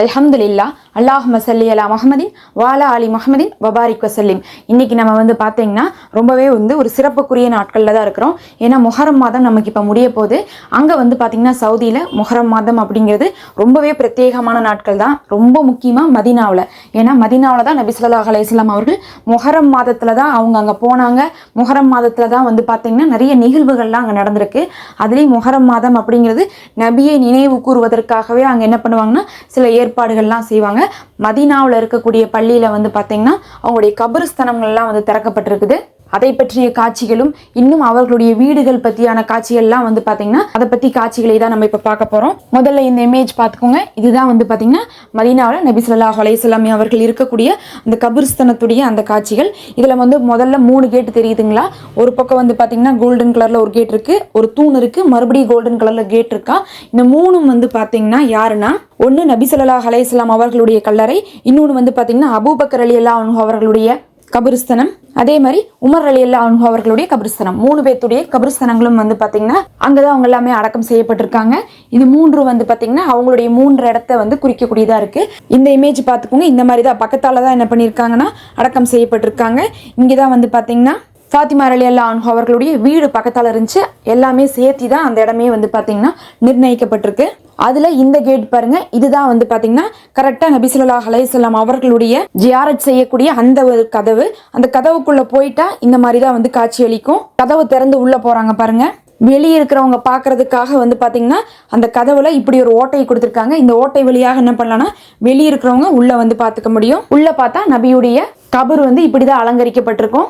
அல்ஹம்துலில்லா. அல்லாஹ் மசல்லி அலா முஹம்மதின் வாலா அலி முஹம்மதின் வபாரிக் வசல்லிம். இன்னைக்கு நம்ம வந்து பார்த்தீங்கன்னா ரொம்பவே வந்து ஒரு சிறப்புக்குரிய நாட்களில் தான் இருக்கிறோம். ஏன்னா முஹரம் மாதம் நமக்கு இப்போ முடிய போது அங்கே வந்து பார்த்தீங்கன்னா சவுதியில் முஹரம் மாதம் அப்படிங்கிறது ரொம்பவே பிரத்யேகமான நாட்கள் தான். ரொம்ப முக்கியமாக மதீனாவில். ஏன்னா மதீனாவில் தான் நபி ஸல்லல்லாஹு அலைஹி அவர்கள் முஹரம் மாதத்தில் தான் அவங்க அங்கே போனாங்க. முஹரம் மாதத்தில் தான் வந்து பார்த்தீங்கன்னா நிறைய நிகழ்வுகள்லாம் அங்கே நடந்திருக்கு. அதுலேயும் முஹரம் மாதம் அப்படிங்கிறது நபியை நினைவு கூறுவதற்காகவே அங்கே என்ன பண்ணுவாங்கன்னா சில ஏற்பாடுகள்லாம் செய்வாங்க. மதீனாவில் இருக்கக்கூடிய பள்ளியில் வந்து பார்த்திங்கன்னா அவங்களுடைய கபருஸ்தனங்கள்லாம் வந்து திறக்கப்பட்டிருக்குது. அதை பற்றிய காட்சிகளும் இன்னும் அவர்களுடைய வீடுகள் பற்றியான காட்சிகள்லாம் வந்து பார்த்தீங்கன்னா அதை பற்றி காட்சிகளை தான் நம்ம இப்போ பார்க்க போகிறோம் முதல்ல இந்த இமேஜ் பார்த்துக்கோங்க. இதுதான் வந்து பார்த்தீங்கன்னா மதீனாவில் நபி ஹலைசலாமி அவர்கள் இருக்கக்கூடிய அந்த கபிர்ஸ்தனத்துடைய அந்த காட்சிகள். இதில் வந்து முதல்ல மூணு கேட் தெரியுதுங்களா? ஒரு பக்கம் வந்து பார்த்தீங்கன்னா கோல்டன் கலரில் ஒரு கேட் இருக்குது ஒரு தூண் இருக்குது மறுபடியும் கோல்டன் கலரில் கேட் இருக்கா? இந்த மூணும் வந்து பார்த்தீங்கன்னா யாருன்னா? ஒன்று நபிசல்லா ஸல்லல்லாஹு அவர்களுடைய கல்லறை இன்னொன்று வந்து பார்த்தீங்கன்னா அபூபக்கர் அலி அல்லா அவர்களுடைய கபிரிஸ்தனம். அதே மாதிரி உமர் அலி அல்லா அன்ஹு அவர்களுடைய கபிரஸ்தனம். மூணு பேர்த்துடைய கபிரஸ்தனங்களும் வந்து பார்த்தீங்கன்னா அங்கே தான் அவங்க எல்லாமே அடக்கம் செய்யப்பட்டிருக்காங்க. இது மூன்று வந்து பார்த்தீங்கன்னா அவங்களுடைய மூன்று இடத்த வந்து குறிக்கக்கூடியதாக இருக்குது இந்த இமேஜ் பார்த்துக்கோங்க. இந்த மாதிரி தான் பக்கத்தால் தான் என்ன பண்ணியிருக்காங்கன்னா அடக்கம் செய்யப்பட்டிருக்காங்க. இங்கே தான் வந்து பார்த்தீங்கன்னா ஃபாத்திமா அலி அல்லா அவர்களுடைய வீடு பக்கத்தால் இருந்துச்சு. எல்லாமே சேர்த்தி தான் அந்த இடமே வந்து பார்த்தீங்கன்னா நிர்ணயிக்கப்பட்டிருக்கு. அதில் இந்த கேட் பாருங்க இதுதான் வந்து பார்த்தீங்கன்னா கரெக்டாக நபிசுல்லா ஸல்லல்லாஹு அவர்களுடைய ஜியாரட் செய்யக்கூடிய அந்த ஒரு கதவு. அந்த கதவுக்குள்ளே போயிட்டா இந்த மாதிரி தான் வந்து காட்சி அளிக்கும். கதவு திறந்து உள்ளே போகிறாங்க பாருங்க. வெளியே இருக்கிறவங்க பார்க்கறதுக்காக வந்து பார்த்தீங்கன்னா அந்த கதவுல இப்படி ஒரு ஓட்டை கொடுத்துருக்காங்க. இந்த ஓட்டை வழியாக என்ன பண்ணலாம்னா வெளியே இருக்கிறவங்க உள்ளே வந்து பார்த்துக்க முடியும். உள்ளே பார்த்தா நபியுடைய கபர் வந்து இப்படி தான் அலங்கரிக்கப்பட்டிருக்கும்.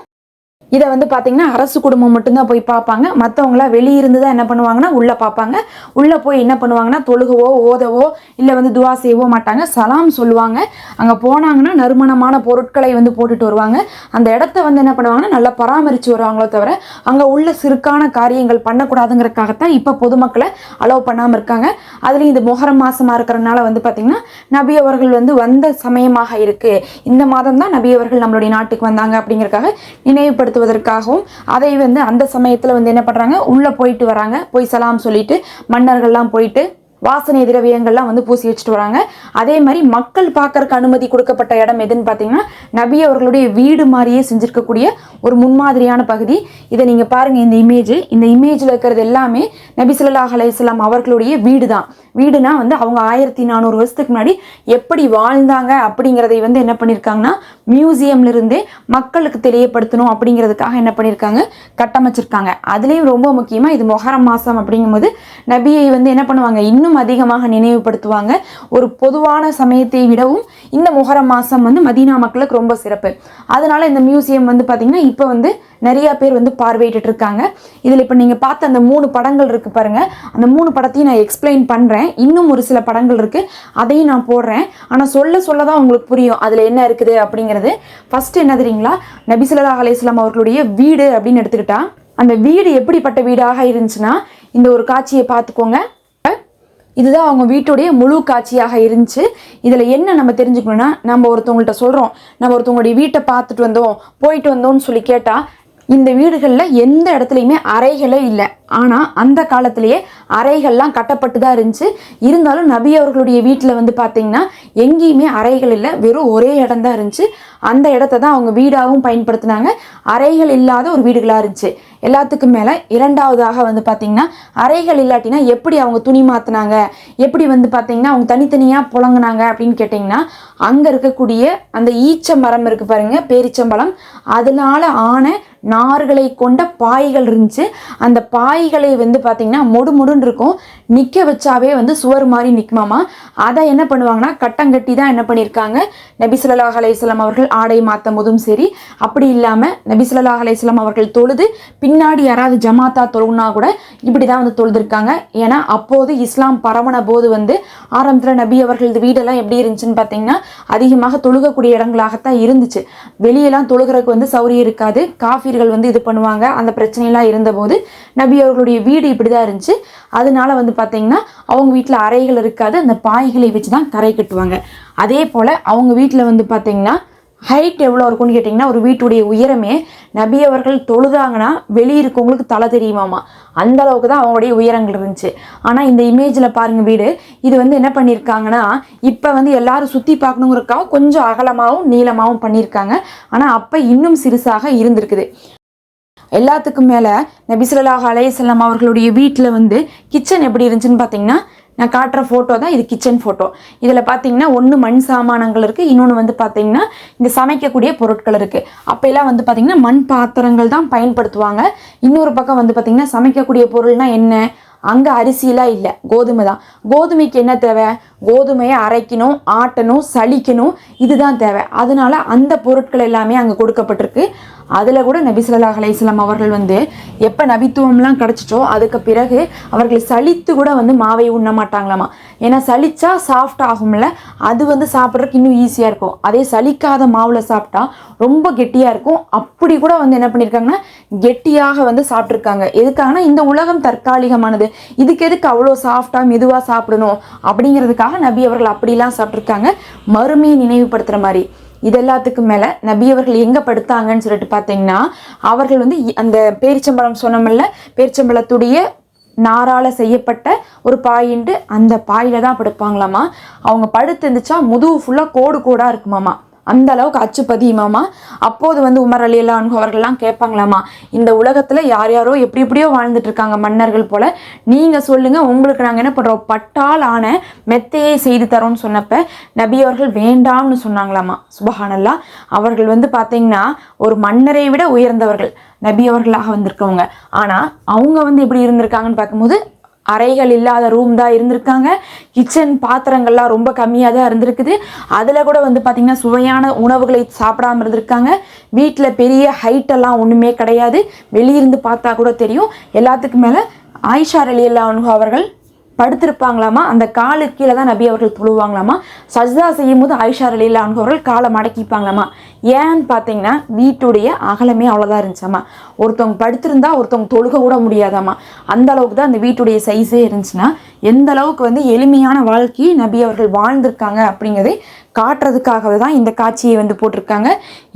இதை வந்து பார்த்தீங்கன்னா அரசு குடும்பம் மட்டும்தான் போய் பார்ப்பாங்க. மற்றவங்களாம் வெளியிருந்து தான் என்ன பண்ணுவாங்கன்னா உள்ளே பார்ப்பாங்க. உள்ளே போய் என்ன பண்ணுவாங்கன்னா தொழுகவோ ஓதவோ இல்லை வந்து துவா செய்யவோ மாட்டாங்க. சலாம் சொல்லுவாங்க. அங்கே போனாங்கன்னா நறுமணமான பொருட்களை வந்து போட்டுட்டு வருவாங்க. அந்த இடத்த வந்து என்ன பண்ணுவாங்கன்னா நல்லா பராமரித்து வருவாங்களோ தவிர அங்கே உள்ள சிறுக்கான காரியங்கள் பண்ணக்கூடாதுங்கிறதுக்காகத்தான் இப்போ பொதுமக்களை அலோவ் பண்ணாமல் இருக்காங்க. அதுலேயும் இது முகரம் மாதமாக இருக்கிறனால வந்து பார்த்திங்கன்னா நபி அவர்கள் வந்து வந்த சமயமாக இருக்குது இந்த மாதம் தான் நபி அவர்கள் நம்மளுடைய நாட்டுக்கு வந்தாங்க அப்படிங்கறதுக்காக நினைவுபடுத்துவதற்காகவும் அதை வந்து அந்த சமயத்தில் வந்து என்ன பண்ணுறாங்க உள்ளே போயிட்டு வராங்க. போய் சலாம் சொல்லிட்டு மன்னர்கள்லாம் போயிட்டு வாசனை திரவியங்கள்லாம் வந்து பூசி வச்சுட்டு வராங்க. அதே மாதிரி மக்கள் பார்க்கறக்கு அனுமதி கொடுக்கப்பட்ட இடம் எதுன்னு பார்த்தீங்கன்னா நபி அவர்களுடைய வீடு மாதிரியே செஞ்சுருக்கக்கூடிய ஒரு முன்மாதிரியான பகுதி. இதை நீங்கள் பாருங்கள் இந்த இமேஜ் இந்த இமேஜில் இருக்கிறது எல்லாமே நபி சொல்லாஹ் அலையாம் அவர்களுடைய வீடு தான் வீடுனா வந்து அவங்க ஆயிரத்தி நானூறு வருஷத்துக்கு முன்னாடி எப்படி வாழ்ந்தாங்க அப்படிங்கிறதை வந்து என்ன பண்ணியிருக்காங்கன்னா மியூசியம்ல இருந்தே மக்களுக்கு தெரியப்படுத்தணும் அப்படிங்கிறதுக்காக என்ன பண்ணியிருக்காங்க கட்டமைச்சிருக்காங்க. அதுலேயும் ரொம்ப முக்கியமாக இது மொஹரம் மாதம் அப்படிங்கும்போது நபியை வந்து என்ன பண்ணுவாங்க இன்னும் இன்னும் அதிகமாக நினைவுபடுத்துவாங்க. ஒரு பொதுவான சமயத்தை விடவும் இந்த முகரம் மாதம் வந்து மதீனா மக்களுக்கு ரொம்ப சிறப்பு. அதனால் இந்த மியூசியம் வந்து பார்த்திங்கன்னா இப்போ வந்து நிறையா பேர் வந்து பார்வையிட்டு இருக்காங்க இதில் இப்போ நீங்கள் பார்த்த அந்த மூணு படங்கள் இருக்குது பாருங்கள் அந்த மூணு படத்தையும் நான் எக்ஸ்பிளைன் பண்ணுறேன் இன்னும் ஒரு சில படங்கள் இருக்குது அதையும் நான் போடுறேன். ஆனால் சொல்ல சொல்ல தான் உங்களுக்கு புரியும். அதில் என்ன இருக்குது அப்படிங்கிறது. ஃபஸ்ட்டு என்ன தெரியுங்களா? நபிசுல்லா அலையம் அவர்களுடைய வீடு அப்படின்னு எடுத்துக்கிட்டா அந்த வீடு எப்படிப்பட்ட வீடாக இருந்துச்சுன்னா இந்த ஒரு காட்சியை பார்த்துக்கோங்க. இதுதான் அவங்க வீட்டுடைய முழு காட்சியாக இருந்துச்சு. இதில் என்ன நம்ம தெரிஞ்சுக்கணும்னா நம்ம ஒருத்தவங்கள்ட்ட சொல்கிறோம் நம்ம ஒருத்தவங்களுடைய வீட்டை பார்த்துட்டு வந்தோம் போயிட்டு வந்தோம்னு சொல்லி கேட்டால் இந்த வீடுகளில் எந்த இடத்துலையுமே அறைகளே இல்லை. ஆனால் அந்த காலத்திலேயே அறைகள்லாம் கட்டப்பட்டு தான் இருந்துச்சு. இருந்தாலும் நபி அவர்களுடைய வீட்டில் வந்து பார்த்தீங்கன்னா எங்கேயுமே அறைகள் இல்லை. வெறும் ஒரே இடம் தான் இருந்துச்சு. அந்த இடத்த தான் அவங்க வீடாகவும் பயன்படுத்தினாங்க. அறைகள் இல்லாத ஒரு வீடுகளாக இருந்துச்சு. எல்லாத்துக்கும் மேலே இரண்டாவதாக வந்து பார்த்திங்கன்னா அறைகள் இல்லாட்டினா எப்படி அவங்க துணி மாற்றினாங்க எப்படி வந்து பார்த்திங்கன்னா அவங்க தனித்தனியாக புழங்கினாங்க அப்படின்னு கேட்டிங்கன்னா அங்கே இருக்கக்கூடிய அந்த ஈச்ச மரம் இருக்குது பாருங்க பேரிச்சம்பழம். அதனால ஆன நார்களை கொண்ட பாய்கள் இருந்துச்சு. அந்த பாய்களை வந்து பார்த்திங்கன்னா மொடு மொடுன்னு இருக்கும். நிற்க வச்சாவே வந்து சுவர் மாதிரி நிற்குமாமா அதை என்ன பண்ணுவாங்கன்னா கட்டங்கட்டி தான் என்ன பண்ணியிருக்காங்க. நபி அலையம் அவர்கள் ஆடை மாற்றும் போதும் சரி. அப்படி இல்லாமல் நபி அலையம் அவர்கள் தொழுது பின்னாடி யாராவது ஜமாத்தா தொழுனா கூட இப்படி தான் வந்து தொழுதுருக்காங்க. ஏன்னா அப்போது இஸ்லாம் பரவன போது வந்து ஆரம்பத்தில் நபி அவர்களது வீடெல்லாம் எப்படி இருந்துச்சுன்னு பார்த்தீங்கன்னா அதிகமாக தொழுகக்கூடிய இடங்களாகத்தான் இருந்துச்சு. வெளியெல்லாம் தொழுகிறதுக்கு வந்து சௌரியம் இருக்காது. காஃபீர்கள் வந்து இது பண்ணுவாங்க. அந்த பிரச்சனையெல்லாம் இருந்தபோது நபி அவர்களுடைய வீடு இப்படி தான் இருந்துச்சு. அதனால வந்து பார்த்தீங்கன்னா அவங்க வீட்டில் அறைகள் இருக்காது. அந்த பாய்களை வச்சு தான் கரை கட்டுவாங்க. அதே போல் அவங்க வீட்டில் வந்து பார்த்தீங்கன்னா ஹைட் எவ்வளோ இருக்கும்னு கேட்டிங்கன்னா ஒரு வீட்டுடைய உயரமே நபி அவர்கள் தொழுதாங்கன்னா வெளியே இருக்கவங்களுக்கு தலை தெரியுமாமா? அந்த அளவுக்கு தான் அவங்களுடைய உயரங்கள் இருந்துச்சு. ஆனால் இந்த இமேஜில் பாருங்கள் வீடு. இது வந்து என்ன பண்ணியிருக்காங்கன்னா இப்போ வந்து எல்லாரும் சுற்றி பார்க்கணுங்கிறக்காக கொஞ்சம் அகலமாகவும் நீளமாகவும் பண்ணியிருக்காங்க ஆனால் அப்போ இன்னும் சிறுசாக இருந்திருக்குது. எல்லாத்துக்கும் மேலே நபிசுல்லாஹ் அலையசல்லாம் அவர்களுடைய வீட்டில் வந்து கிச்சன் எப்படி இருந்துச்சுன்னு பார்த்தீங்கன்னா நான் காட்டுற ஃபோட்டோ தான் இது கிச்சன் ஃபோட்டோ இதில் பார்த்தீங்கன்னா ஒன்று மண் சாமானங்கள் இருக்குது இன்னொன்று வந்து பார்த்தீங்கன்னா இந்த சமைக்கக்கூடிய பொருட்கள் இருக்குது அப்போல்லாம் வந்து பார்த்தீங்கன்னா மண் பாத்திரங்கள் தான் பயன்படுத்துவாங்க. இன்னொரு பக்கம் வந்து பார்த்திங்கன்னா சமைக்கக்கூடிய பொருள்னால் என்ன? அங்கே அரிசிலாம் இல்லை கோதுமை தான். கோதுமைக்கு என்ன தேவை? கோதுமையை அரைக்கணும் ஆட்டணும் சளிக்கணும் இதுதான் தேவை. அதனால அந்த பொருட்கள் எல்லாமே அங்கே கொடுக்கப்பட்டிருக்கு. அதில் கூட நபி ஸல்லல்லாஹு அலைஹி அவர்கள் வந்து எப்போ நபித்துவம்லாம் கிடச்சிச்சோ அதுக்கு பிறகு அவர்கள் சலித்து கூட வந்து மாவை உண்ண மாட்டாங்களாமா. ஏன்னா சளிச்சா சாஃப்ட் ஆகும்ல அது வந்து சாப்பிட்றதுக்கு இன்னும் ஈஸியாக இருக்கும். அதே சலிக்காத மாவில் சாப்பிட்டா ரொம்ப கெட்டியாக இருக்கும். அப்படி கூட வந்து என்ன பண்ணியிருக்காங்கன்னா கெட்டியாக வந்து சாப்பிட்ருக்காங்க எதுக்காகனா இந்த உலகம் தற்காலிகமானது. இதுக்கு எதுக்கு அவ்வளோ சாஃப்டாக மெதுவாக சாப்பிடணும்? அப்படிங்கிறதுக்காக நபி அவர்கள் அப்படிலாம் சாப்பிட்ருக்காங்க மறுமையை நினைவுபடுத்துகிற மாதிரி. இது எல்லாத்துக்கும் மேலே நபி அவர்கள் எங்கே படுத்தாங்கன்னு சொல்லிட்டு பார்த்தீங்கன்னா அவர்கள் வந்து அந்த பேரிச்சம்பழம் சொன்னோம்ல பேரிச்சம்பழத்துடைய நாரால செய்யப்பட்ட ஒரு பாயிண்டு அந்த பாயில தான் படுப்பாங்களாமா? அவங்க படுத்து இருந்துச்சா முதுகு ஃபுல்லாக கோடு கோடாக இருக்குமாமா? அந்த அளவுக்கு அச்சு பதியுமாமா அப்போது வந்து உமர் அலி அல்லா அவர்கள்லாம் கேட்பாங்களாமா இந்த உலகத்தில் யார் யாரோ எப்படி எப்படியோ வாழ்ந்துட்டு இருக்காங்க மன்னர்கள் போல நீங்கள் சொல்லுங்கள் உங்களுக்கு நாங்கள் என்ன பண்ணுறோம் பட்டால் ஆன மெத்தையை செய்து தரோம்னு சொன்னப்ப நபி அவர்கள் வேண்டாம்னு சொன்னாங்களாமா. சுபஹானல்லா. அவர்கள் வந்து பார்த்தீங்கன்னா ஒரு மன்னரை விட உயர்ந்தவர்கள் நபி அவர்களாக வந்திருக்கவங்க. ஆனால் அவங்க வந்து எப்படி இருந்திருக்காங்கன்னு பார்க்கும்போது அறைகள் இல்லாத ரூம் தான் இருந்திருக்காங்க. கிச்சன் பாத்திரங்கள்லாம் ரொம்ப கம்மியாக தான் இருந்திருக்குது. அதில் கூட வந்து பார்த்திங்கன்னா சுவையான உணவுகளை சாப்பிடாம இருந்திருக்காங்க. வீட்டில் பெரிய ஹைட்டெல்லாம் ஒன்றுமே கிடையாது. வெளியிருந்து பார்த்தா கூட தெரியும். எல்லாத்துக்கும் மேலே ஆயிஷா அலி அவர்கள் படுத்திருப்பாங்களாமா? அந்த காலுக்கு கீழே தான் நபி அவர்கள் தொழுவாங்களாமா சஜ்தா செய்யும் போது ஐஷா அலிலா அவர்கள் காலை மடக்கிப்பாங்களாமா? ஏன்னு பார்த்தீங்கன்னா வீட்டுடைய அகலமே அவ்வளோதான் இருந்துச்சாமா? ஒருத்தவங்க படுத்திருந்தா ஒருத்தவங்க தொழுக கூட முடியாதாமா? அந்த அளவுக்கு தான் அந்த வீட்டுடைய சைஸே இருந்துச்சுன்னா எந்த அளவுக்கு வந்து எளிமையான வாழ்க்கையை நபி அவர்கள் வாழ்ந்திருக்காங்க அப்படிங்கிறதே காட்டுறதுக்காகவே தான் இந்த காட்சியை வந்து போட்டிருக்காங்க.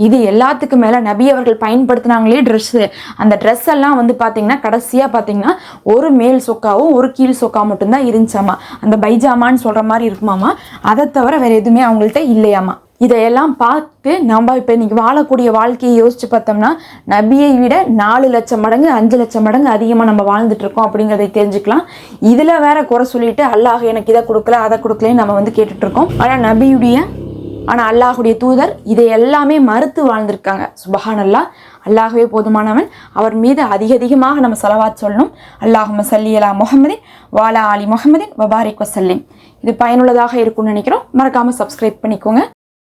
இது எல்லாத்துக்கும் மேலே நபி அவர்கள் பயன்படுத்தினாங்களே ட்ரெஸ்ஸு அந்த ட்ரெஸ் எல்லாம் வந்து பார்த்தீங்கன்னா கடைசியாக பார்த்தீங்கன்னா ஒரு மேல் சொக்காவும் ஒரு கீழ் சொக்கா மட்டும்தான் இருந்துச்சாமா? அந்த பைஜாமான்னு சொல்கிற மாதிரி இருக்குமாமா? அதை தவிர வேறு எதுவுமே அவங்கள்ட்ட இல்லையாமா? இதையெல்லாம் பார்த்து நம்ம இப்போ இன்றைக்கி வாழக்கூடிய வாழ்க்கையை யோசித்து பார்த்தோம்னா நபியை விட நாலு லட்சம் மடங்கு அஞ்சு லட்சம் மடங்கு அதிகமாக நம்ம வாழ்ந்துட்டுருக்கோம் அப்படிங்கிறதை தெரிஞ்சுக்கலாம். இதில் வேற குறை சொல்லிட்டு அல்லாஹ் எனக்கு இதை கொடுக்கல அதை கொடுக்கலன்னு நம்ம வந்து கேட்டுட்ருக்கோம் ஆனால் நபியுடைய ஆனால் அல்லாஹுடைய தூதர் இதை எல்லாமே மறுத்து வாழ்ந்திருக்காங்க. சுபஹானல்லா அல்லாஹுவே போதுமானவன். அவர் மீது அதிக அதிகமாக நம்ம செலவாத் சொல்லணும். அல்லாஹும சல்லி அலா முஹம்மதின் வாலா அலி முஹம்மதின் வபாரிக் வசல்லிம். இது பயனுள்ளதாக இருக்கும்னு நினைக்கிறோம். மறக்காமல் சப்ஸ்கிரைப் பண்ணிக்கோங்க.